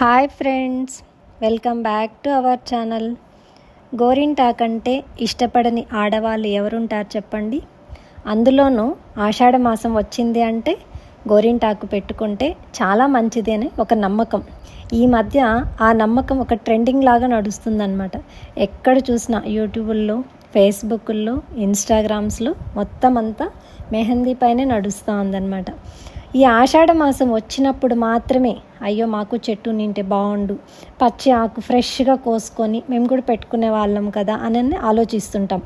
Hi friends welcome back to our channel. గోరింటాక్ అంటే ఇష్టపడని ఆడవాళ్ళు ఎవరుంటారు చెప్పండి? అందులోనూ ఆషాఢ మాసం వచ్చింది అంటే గోరింటాకు పెట్టుకుంటే చాలా మంచిది అని ఒక నమ్మకం. ఈ మధ్య ఆ నమ్మకం ఒక ట్రెండింగ్ లాగా నడుస్తుందన్నమాట. ఎక్కడ చూసినా యూట్యూబుల్లో ఫేస్బుక్లో ఇన్స్టాగ్రామ్స్లో మొత్తం అంతా మెహందీ పైనే నడుస్తూ ఉందన్నమాట. ఈ ఆషాఢ మాసం వచ్చినప్పుడు మాత్రమే అయ్యో మాకు చెట్టు నింటే బాగుండు పచ్చి ఆకు ఫ్రెష్గా కోసుకొని మేము కూడా పెట్టుకునే వాళ్ళం కదా అని ఆలోచిస్తుంటాం.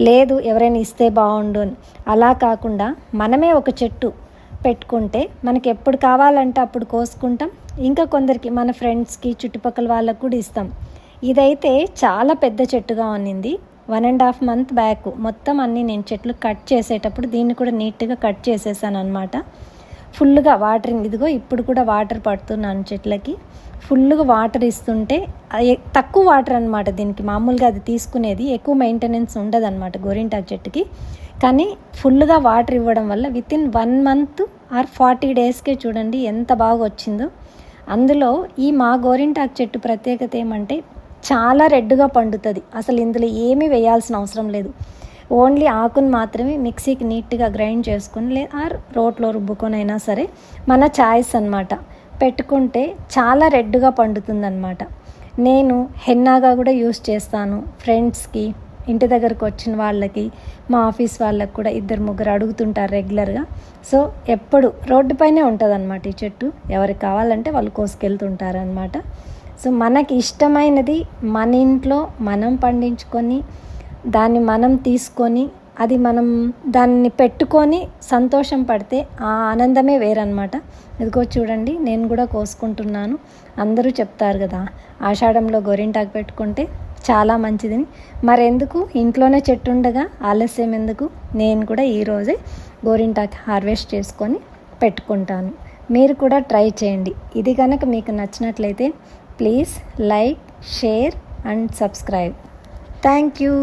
లేదు ఎవరైనా ఇస్తే బాగుండు అని. అలా కాకుండా మనమే ఒక చెట్టు పెట్టుకుంటే మనకి ఎప్పుడు కావాలంటే అప్పుడు కోసుకుంటాం. ఇంకా కొందరికి మన ఫ్రెండ్స్కి చుట్టుపక్కల వాళ్ళకు కూడా ఇస్తాం. ఇదైతే చాలా పెద్ద చెట్టుగా ఉన్నింది. One and half month back మొత్తం అన్నీ నేను చెట్లు కట్ చేసేటప్పుడు దీన్ని కూడా నీట్గా కట్ చేసేసాను అనమాట ఫుల్గా వాటరింగ్ ఇదిగో ఇప్పుడు కూడా వాటర్ పడుతున్నాను చెట్లకి. ఫుల్గా వాటర్ ఇస్తుంటే తక్కువ వాటర్ అనమాట దీనికి. మామూలుగా అది తీసుకునేది ఎక్కువ మెయింటెనెన్స్ ఉండదన్నమాట గోరింటాకు చెట్టుకి. కానీ ఫుల్గా వాటర్ ఇవ్వడం వల్ల with in one month or forty డేస్కే చూడండి ఎంత బాగా వచ్చిందో. అందులో ఈ మా గోరింటాకు చెట్టు ప్రత్యేకత ఏమంటే చాలా రెడ్గా పండుతుంది. అసలు ఇందులో ఏమీ వేయాల్సిన అవసరం లేదు. ఓన్లీ ఆకును మాత్రమే మిక్సీకి నీట్గా గ్రైండ్ చేసుకొని లే ఆర్ రోట్లో రుబ్బుకొని అయినా సరే మన చాయిస్ అనమాట పెట్టుకుంటే చాలా రెడ్గా పండుతుందన్నమాట. నేను హెన్నాగా కూడా యూస్ చేస్తాను. ఫ్రెండ్స్కి ఇంటి దగ్గరకు వచ్చిన వాళ్ళకి మా ఆఫీస్ వాళ్ళకి కూడా ఇద్దరు ముగ్గురు అడుగుతుంటారు రెగ్యులర్గా. సో ఎప్పుడు రోడ్డుపైనే ఉంటుంది అనమాట ఈ చెట్టు. ఎవరికి కావాలంటే వాళ్ళు కోసుకెళ్తుంటారనమాట సో మనకి ఇష్టమైనది మన ఇంట్లో మనం పండించుకొని దాన్ని మనం తీసుకొని అది మనం దాన్ని పెట్టుకొని సంతోషం పడితే ఆ ఆనందమే వేరనమాట ఇదిగో చూడండి నేను కూడా కోసుకుంటున్నాను. అందరూ చెప్తారు కదా ఆషాఢంలో గోరింటాకు పెట్టుకుంటే చాలా మంచిదని. మరెందుకు? ఇంట్లోనే చెట్టు ఉండగా ఆలస్యం ఎందుకు? నేను కూడా ఈరోజే గోరింటాకు హార్వెస్ట్ చేసుకొని పెట్టుకుంటాను. మీరు కూడా ట్రై చేయండి. ఇది కనుక మీకు నచ్చినట్లయితే please like share and subscribe. Thank you.